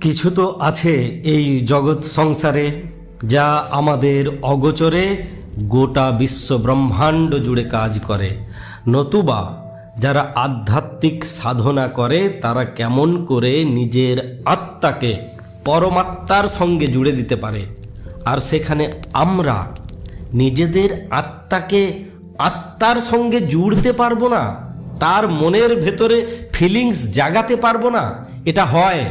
কিছু তো আছে এই জগৎ সংসারে, যা আমাদের অগোচরে গোটা বিশ্ব ব্রহ্মাণ্ড জুড়ে কাজ করে। নতুবা যারা আধ্যাত্মিক সাধনা করে, তারা কেমন করে নিজের আত্মাকে পরমাত্মার সঙ্গে জুড়ে দিতে পারে। আর সেখানে আমরা নিজেদের আত্মাকে আত্মার সঙ্গে জুড়তে পারব না, তার মনের ভেতরে ফিলিংস জাগাতে পারব না, এটা হয়।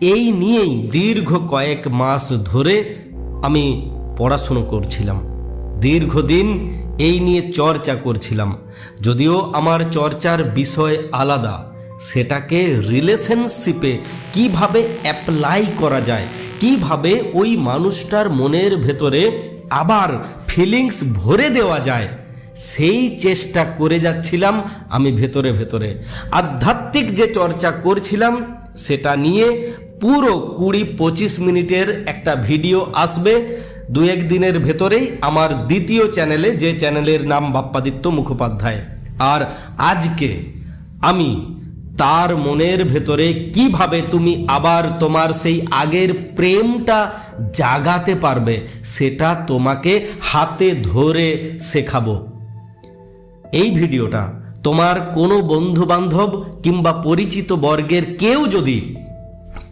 এই নিয়েই দীর্ঘ কয়েক মাস ধরে আমি পড়াশুনো করছিলাম। দীর্ঘদিন এই নিয়ে চর্চা করছিলাম। যদিও আমার চর্চার বিষয় আলাদা, সেটাকে রিলেশনশিপে কীভাবে অ্যাপ্লাই করা যায়, কীভাবে ওই মানুষটার মনের ভেতরে আবার ফিলিংস ভরে দেওয়া যায়, সেই চেষ্টা করে যাচ্ছিলাম আমি ভেতরে ভেতরে। আধ্যাত্মিক যে চর্চা করছিলাম সেটা নিয়ে পুরো কুড়ি পঁচিশ মিনিটের একটা ভিডিও আসবে। দু এক দিনের ভেতরেই আমার দ্বিতীয় চ্যানেলে, যে চ্যানেলের নাম বাপ্পাদিত্য মুখোপাধ্যায়। আর আজকে আমি তার মনের ভেতরে কীভাবে তুমি আবার তোমার সেই আগের প্রেমটা জাগাতে পারবে, সেটা তোমাকে হাতে ধরে শেখাবো। এই ভিডিওটা তোমার কোনো বন্ধু বান্ধব কিংবা পরিচিত বর্গের কেউ যদি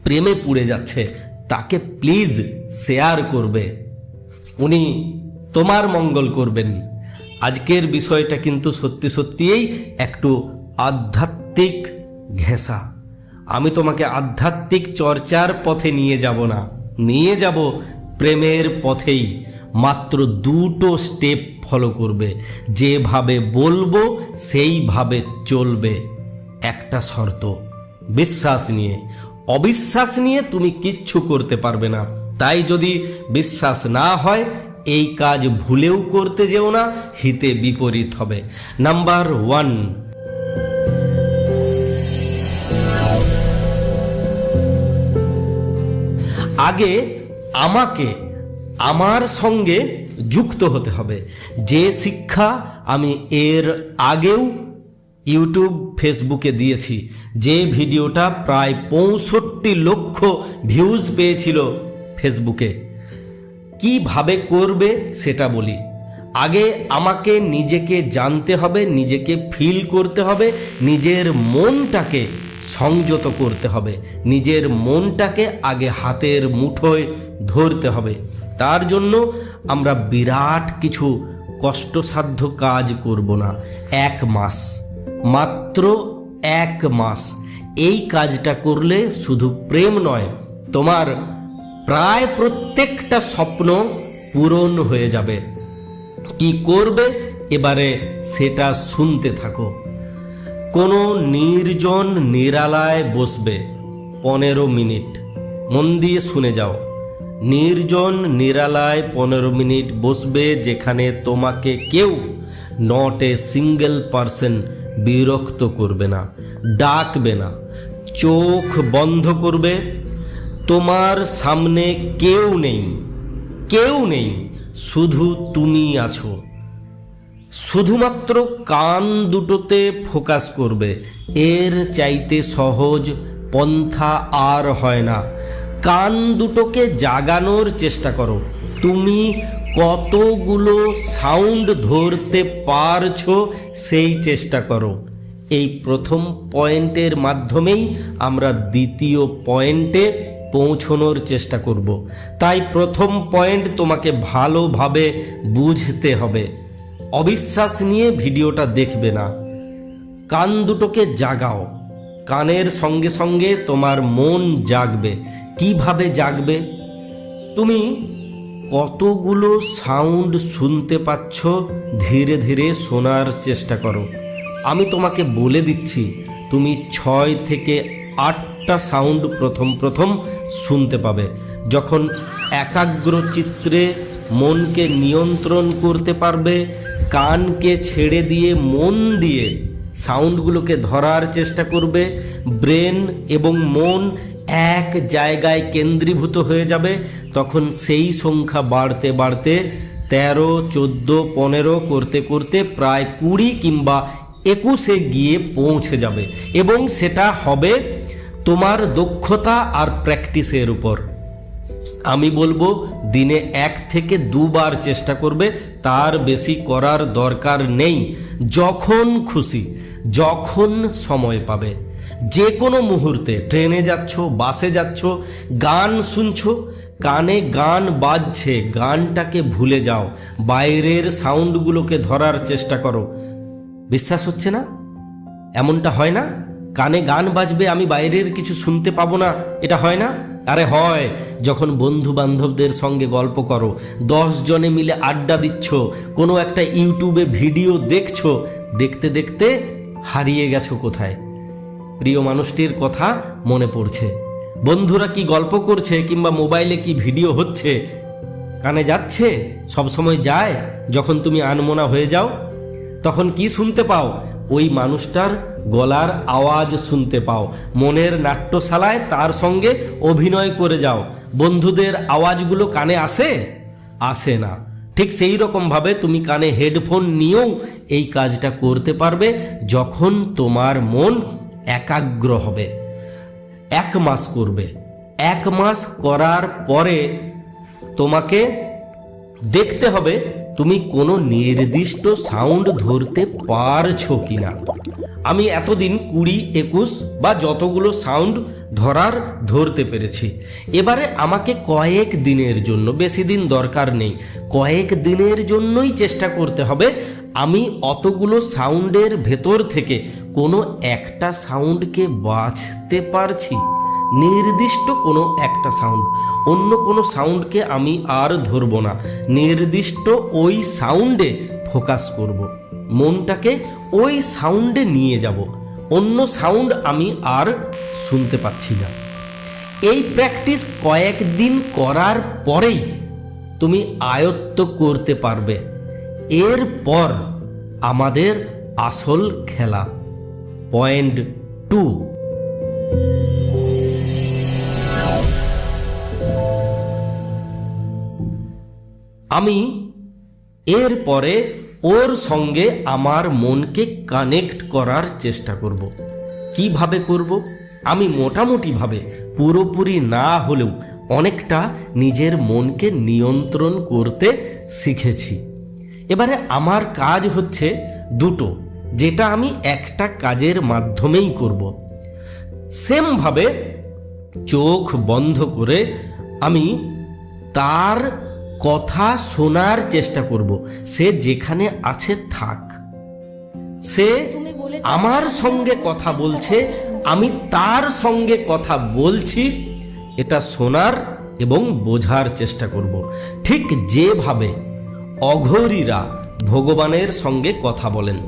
প্রেমে পুড়ে যাচ্ছে, তাকে প্লিজ শেয়ার করবে। উনি তোমার মঙ্গল করবেন। আজকের বিষয়টা কিন্তু সত্যি সত্যিই একটু আধ্যাত্মিক ঘেঁষা। আমি তোমাকে আধ্যাত্মিক চর্চার পথে নিয়ে যাব না। নিয়ে যাব প্রেমের পথেই। মাত্র দুটো স্টেপ ফলো করবে। যেভাবে বলব, সেইভাবে চলবে। একটা শর্ত, বিশ্বাস নিয়ে। অবিশ্বাস নিয়ে তুমি কিচ্ছু করতে পারবে না। তাই যদি বিশ্বাস না হয়, এই কাজ ভুলেও করতে যেও না, হিতে বিপরীত হবে। নাম্বার ওয়ান আগে আমাকে আমার সঙ্গে যুক্ত হতে হবে। যে শিক্ষা আমি এর আগেও ইউটিউব, ফেসবুকে দিয়েছি, যে ভিডিওটা প্রায় পঁয়ষট্টি লক্ষ ভিউজ পেয়েছিল ফেসবুকে। কীভাবে করবে সেটা বলি। আগে আমাকে নিজেকে জানতে হবে, নিজেকে ফিল করতে হবে, নিজের মনটাকে সংযত করতে হবে। নিজের মনটাকে আগে হাতের মুঠোয় ধরতে হবে। তার জন্য আমরা বিরাট কিছু কষ্টসাধ্য কাজ করব না। এক মাস। মাত্র এক মাস। এই কাজটা করলে শুধু প্রেম নয়, তোমার প্রায় প্রত্যেকটা স্বপ্ন পূরণ হয়ে যাবে। কি করবে, এবারে সেটা শুনতে থাকো। কোনো নির্জন নিরালায় বসবে। পনেরো মিনিট। মন দিয়ে শুনে যাও। নির্জন নিরালায় পনেরো মিনিট বসবে যেখানে তোমাকে কেউ নট এ সিঙ্গেল পারসন বিরক্ত করবে না, ডাকবে না। চোখ বন্ধ করবে। তোমার সামনে কেউ নেই। কেউ নেই। শুধু তুমি আছো। শুধুমাত্র কান দুটোতে ফোকাস করবে। এর চাইতে সহজ পন্থা আর হয় না। কান দুটোকে জাগানোর চেষ্টা করো। তুমি কতগুলো সাউন্ড ধরতে পারছ সেই চেষ্টা করো। এই প্রথম পয়েন্টের মাধ্যমেই আমরা দ্বিতীয় পয়েন্টে পৌঁছনোর চেষ্টা করব। তাই প্রথম পয়েন্ট তোমাকে ভালোভাবে বুঝতে হবে। অবিশ্বাস নিয়ে ভিডিওটা দেখবে না। কান দুটোকে জাগাও। কানের সঙ্গে সঙ্গে তোমার মন জাগবে। কীভাবে জাগবে? তুমি কতগুলো সাউন্ড শুনতে পাচ্ছ? ধীরে ধীরে শোনার চেষ্টা করো। আমি তোমাকে বলে দিচ্ছি, তুমি ছয় থেকে আটটা সাউন্ড প্রথম প্রথম শুনতে পাবে। যখন একাগ্র চিত্রে মনকে নিয়ন্ত্রণ করতে পারবে কানকে ছেড়ে দিয়ে মন দিয়ে সাউন্ডগুলোকে ধরার চেষ্টা করবে। ব্রেন এবং মন এক জায়গায় কেন্দ্রীভূত হয়ে যাবে। তখন সেই সংখ্যা বাড়তে বাড়তে তেরো, চোদ্দ, পনেরো করতে করতে প্রায় কুড়ি কিংবা একুশে গিয়ে পৌঁছে যাবে। এবং সেটা হবে তোমার দক্ষতা আর প্র্যাকটিসের উপর। আমি বলব, দিনে এক থেকে দুবার চেষ্টা করবে তার বেশি করার দরকার নেই, যখন খুশি, যখন সময় পাবে। যে কোনো মুহূর্তে ট্রেনে যাচ্ছ, বাসে যাচ্ছ, গান শুনছো, কানে গান বাজছে, গানটাকে ভুলে যাও, বাইরের সাউন্ডগুলোকে ধরার চেষ্টা করো। বিশ্বাস হচ্ছে না? এমনটা হয় না? কানে গান বাজবে, আমি বাইরের কিছু শুনতে পাবো না, এটা হয় না? আরে হয়, যখন বন্ধু বান্ধবদের সঙ্গে গল্প করো, দশ জনে মিলে আড্ডা দিচ্ছ, কোনো একটা ইউটিউবে ভিডিও দেখছ, দেখতে দেখতে হারিয়ে গেছো কোথায়? প্রিয় মানুষটির কথা মনে পড়ছে। বন্ধুরা কি গল্প করছে কিংবা মোবাইলে কি ভিডিও হচ্ছে? কানে যাচ্ছে? সব সময় যায়? যখন তুমি আনমোনা হয়ে যাও? তখন কি শুনতে পাও? ওই মানুষটার গলার আওয়াজ শুনতে পাও। মনের নাট্যশালায় তার সঙ্গে অভিনয় করে যাও। বন্ধুদের আওয়াজগুলো কানে আসে? আসে না। ঠিক সেই রকমভাবে তুমি কানে হেডফোন নিয়েও এই কাজটা করতে পারবে যখন তোমার মন একাগ্র হবে। এক মাস করবে। এক মাস করার পরে তোমাকে দেখতে হবে তুমি কোনো নির্দিষ্ট সাউন্ড ধরতে পারছ কি না আমি এতদিন কুড়ি, একুশ বা যতগুলো সাউন্ড ধরার ধরতে পেরেছি। এবারে আমাকে কয়েক দিনের জন্য, বেশি দিন দরকার নেই, কয়েক দিনের জন্যই চেষ্টা করতে হবে। আমি অতগুলো সাউন্ডের ভেতর থেকে কোনো একটা সাউন্ডকে বাছতে পারছি? নির্দিষ্ট কোনো একটা সাউন্ড অন্য কোনো সাউন্ডকে আমি আর ধরব না। নির্দিষ্ট ওই সাউন্ডে ফোকাস করব। মনটাকে ওই সাউন্ডে নিয়ে যাব। অন্য সাউন্ড আমি আর শুনতে পাচ্ছি না। এই প্র্যাকটিস কয়েকদিন করার পরেই তুমি আয়ত্ত করতে পারবে। এরপর আমাদের আসল খেলা। Point two. আমি এরপরে ওর সঙ্গে আমার মনকে কানেক্ট করার চেষ্টা করব। কীভাবে করব? আমি মোটামুটিভাবে পুরোপুরি না হলেও অনেকটা নিজের মনকে নিয়ন্ত্রণ করতে শিখেছি। এবারে আমার কাজ হচ্ছে দুটো, যেটা আমি একটা কাজের মাধ্যমেই করব। সেমভাবে চোখ বন্ধ করে আমি তার কথা শোনার চেষ্টা করব। সে যেখানে আছে, থাক। সে আমার সঙ্গে কথা বলছে, আমি তার সঙ্গে কথা বলছি, এটা শোনার এবং বোঝার চেষ্টা করব। ঠিক যেভাবে অঘরীরা ভগবানের সঙ্গে কথা বলেন।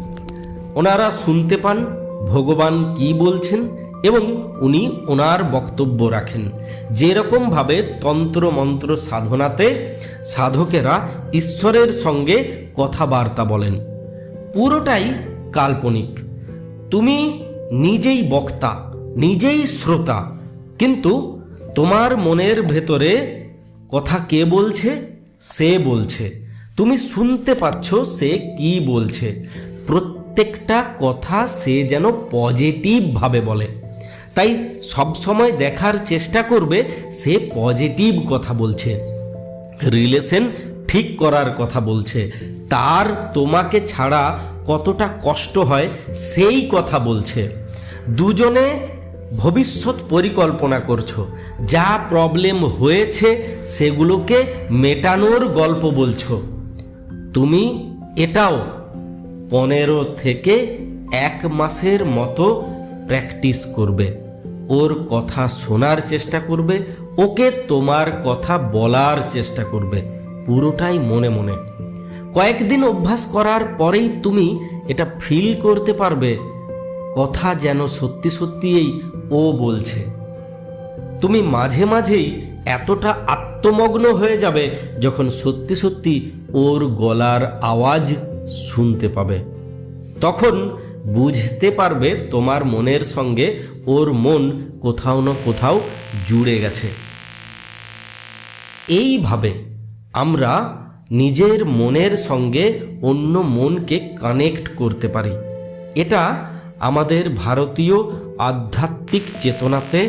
ওনারা শুনতে পান, ভগবান কি বলছেন এবং উনি ওনার বক্তব্য রাখেন। যেরকমভাবে তন্ত্র মন্ত্র সাধনাতে সাধকেরা ঈশ্বরের সঙ্গে কথাবার্তা বলেন। পুরোটাই কাল্পনিক। তুমি নিজেই বক্তা, নিজেই শ্রোতা, কিন্তু তোমার মনের ভেতরে কথা কে বলছে? সে বলছে। তুমি শুনতে পাচ্ছ সে কি বলছে। প্রত্যেকটা কথা সে যেন পজিটিভভাবে বলে। তাই সবসময় দেখার চেষ্টা করবে সে পজিটিভ কথা বলছে। রিলেশন ঠিক করার কথা বলছে। তার তোমাকে ছাড়া কতটা কষ্ট হয় সেই কথা বলছে। দুজনে ভবিষ্যৎ পরিকল্পনা করছ। যা প্রবলেম হয়েছে সেগুলোকে মেটানোর গল্প বলছো। তুমি এটাও পনেরো থেকে এক মাসের মতো প্র্যাকটিস করবে। ওর কথা শোনার চেষ্টা করবে, ওকে তোমার কথা বলার চেষ্টা করবে। পুরোটাই মনে মনে। কয়েকদিন অভ্যাস করার পরেই তুমি এটা ফিল করতে পারবে, কথা যেন সত্যি সত্যিই ও বলছে। তুমি মাঝে মাঝেই এতটা আত্মমগ্ন হয়ে যাবে যখন সত্যি সত্যি ওর গলার আওয়াজ শুনতে পাবে। তখন বুঝতে পারবে তোমার মনের সঙ্গে ওর মন কোথাও না কোথাও জুড়ে গেছে। এইভাবে আমরা নিজের মনের সঙ্গে অন্য মনকে কানেক্ট করতে পারি। এটা আমাদের ভারতীয় আধ্যাত্মিক চেতনাতে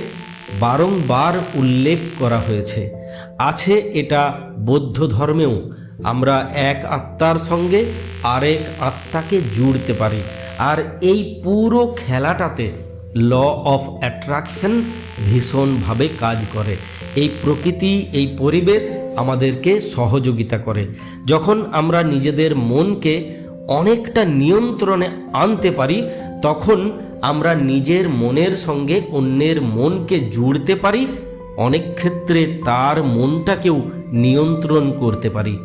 বারংবার উল্লেখ করা হয়েছে। আছে এটা বৌদ্ধ ধর্মেও। আমরা এক আত্মার সঙ্গে আরেক আত্মাকে জুড়তে পারি। আর এই পুরো খেলাটাতে ল অফ অ্যাট্রাকশন ভীষণভাবে কাজ করে। এই প্রকৃতি, এই পরিবেশ আমাদেরকে সহযোগিতা করে। যখন আমরা নিজেদের মনকে অনেকটা নিয়ন্ত্রণে আনতে পারি, তখন আমরা নিজের মনের সঙ্গে অন্যের মনকে জুড়তে পারি, অনেক ক্ষেত্রে তার মনটাকেও নিয়ন্ত্রণ করতে পারি।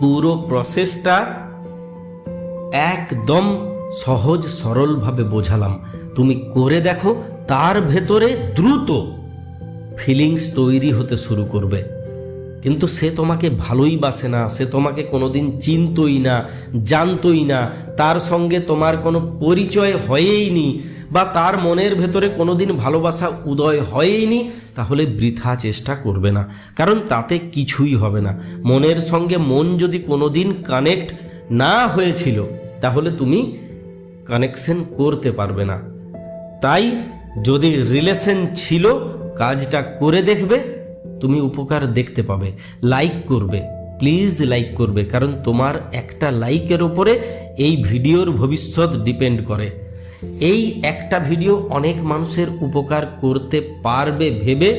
পুরো প্রসেসটা একদম সহজ সরলভাবে বোঝালাম। তুমি করে দেখো, তার ভেতরে দ্রুত ফিলিংস তৈরি হতে শুরু করবে। কিন্তু সে তোমাকে ভালোই বাসে না, সে তোমাকে কোনোদিন চিনতই না, জানতই না। তার সঙ্গে তোমার কোনো পরিচয় হয়েইনি বা তার মনের ভেতরে কোনোদিন ভালোবাসা উদয় হয়েইনি তাহলে বৃথা চেষ্টা করবে না। কারণ তাতে কিছুই হবে না। মনের সঙ্গে মন যদি কোনোদিন কানেক্ট না হয়েছিল, তাহলে তুমি কানেকশন করতে পারবে না। তাই যদি রিলেশন ছিল, কাজটা করে দেখবে, তুমি উপকার দেখতে পাবে। লাইক করবে প্লিজ লাইক করবে, কারণ তোমার একটা লাইকের ওপরে এই ভিডিওর ভবিষ্যৎ ডিপেন্ড করে। এই একটা ভিডিও অনেক মানুষের উপকার করতে পারবে ভেবে,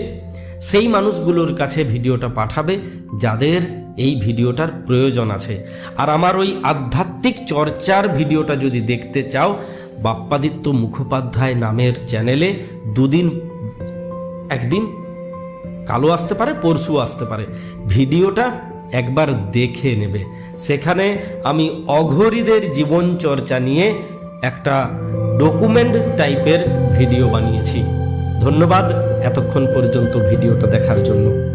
সেই মানুষগুলোর কাছে ভিডিওটা পাঠাবে, যাদের এই ভিডিওটার প্রয়োজন আছে। আর আমার ওই আধ্যাত্মিক চর্চার ভিডিওটা যদি দেখতে চাও, বাপ্পাদিত্য মুখোপাধ্যায় নামের চ্যানেলে দুদিন, একদিন কালো আসতে পারে পরশু আসতে পারে। ভিডিওটা একবার দেখে নেবে। সেখানে আমি অঘরীদের জীবন চর্চা নিয়ে একটা ডকুমেন্ট টাইপের ভিডিও বানিয়েছি। ধন্যবাদ এতক্ষণ পর্যন্ত ভিডিওটা দেখার জন্য।